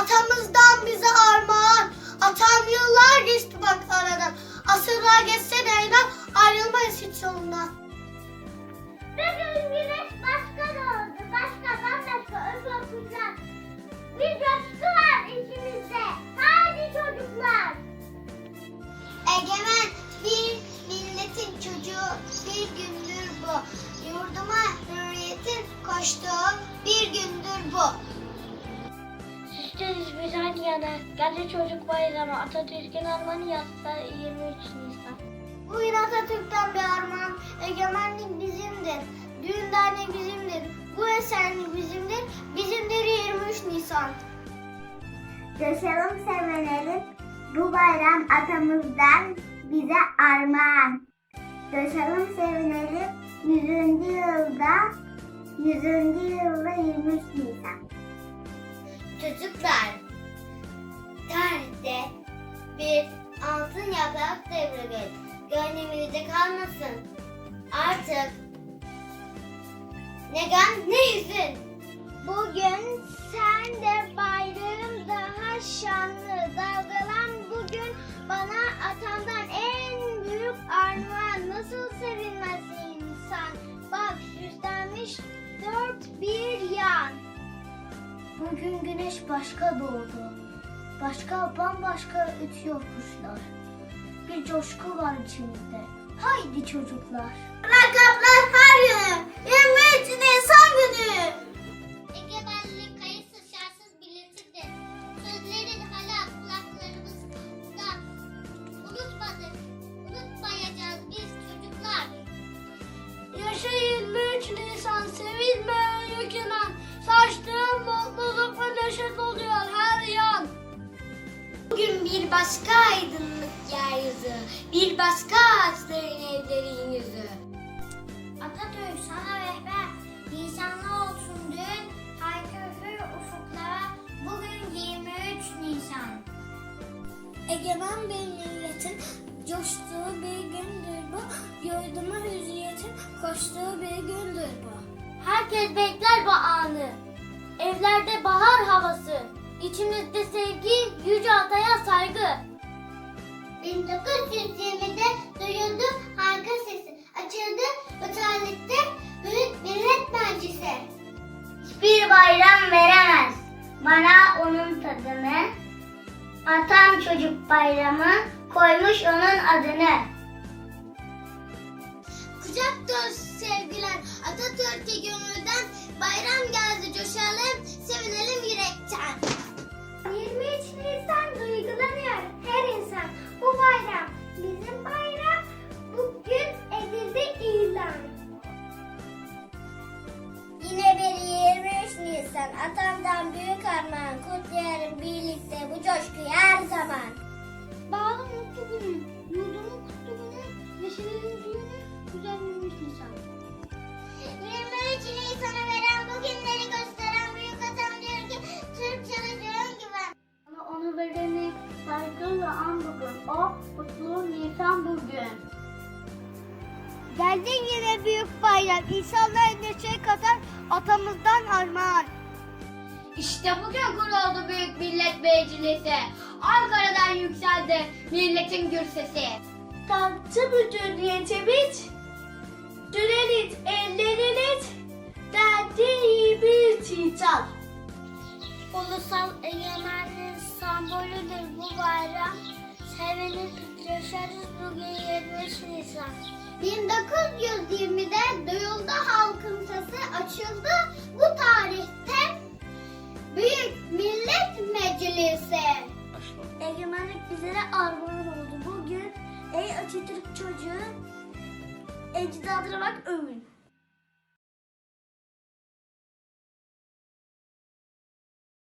Atamızdan bize armağan. Atam yıllar geçti bak aradan. Asırlar geçse de inan ayrılmayız hiç yolundan. Bugün güneş başka doğdu. Başka bambaşka öpüyor kuşlar. Bir coşku var içimizde. Haydi çocuklar. Egemen bir milletin çocuğu bir gündür bu. Yurduma hürriyetin koştuğu bir gündür bu. Süslüyüz biz aynı yana. Geldi çocuk bayramı. Atatürk'ün armağanı yazsa 23 Nisan. Bugün Atatürk'ten bir armağan. Egemenlik bizimdir. Düğün dernek bizimdir. Bu esenlik bizimdir. Bizimdir 23 Nisan. Coşalım sevinelim. Bu bayram atamızdan bize armağan. Coşalım sevinelim. 100. yılda 100. yılda 23 Nisan. Çocuklar, tarihte bir altın yaprak devrildi. Gönlümüzde kalmasın. Artık ne gam ne hüzün. Bugün sen de bayrağım daha şanlı. Dalgalan Bugün güneş başka doğdu. Başka bambaşka ötüyor kuşlar. Bir coşku var içimizde. Haydi çocuklar. Rakaplar her yönü. 23 Nisan günü. Egemenlik kayıtsız şartsız birleşiktir. Sözlerin hala kulaklarımızda. Unutmadık, unutmayacağız biz çocuklar. Yaşa 23 Nisan sevilme yok inan. Saçtığım mutluluk ve neşe doluyor her yan. Bugün bir başka aydınlık yeryüzü. Bir başka ağaçların evlerin yüzü. Atatürk sana rehber, Nisanlı olsun dün, haykırır ufuklara, bugün 23 Nisan. Egemen bir milletin coştuğu bir gündür bu. Yurduma hürriyetin koştuğu bir gündür bu. Herkes bekler bu anı, evlerde bahar havası, içimizde sevgi, yüce ataya saygı. 1920'de duyuldu halka sesi, açıldı ötellikte Büyük Millet Meclisi. Hiçbir bayram veremez bana onun tadını. Atam çocuk bayramı koymuş onun adını. Dolusu sevgiler Atatürk'e gönülden bayram geldi coşalım sevinelim yürekten. 23 Nisan duygulanıyor her insan bu bayram bizim bayram bugün edildi ilan. Yine bir 23 Nisan atamdan büyük armağan kutlayalım birlikte bu coşkuyu her zaman. Geldin yine büyük bayram. İnsanlar neşe katar atamızdan armağan. İşte bugün kuruldu Büyük Millet Meclisi. Ankara'dan yükseldi milletin gür sesi. Taktı bütün biç. Dürelit ellerini derdi bir çiçek. Ulusal egemenliğin sembolüdür bu bayram. Sevinip yaşarız bugün 23 Nisan. 1920'de duyuldu halkın sesi açıldı bu tarihte Büyük Millet Meclisi. Egemenlik bizlere armağan oldu. Bugün ey Atatürk çocuğu ecdadına bak övün.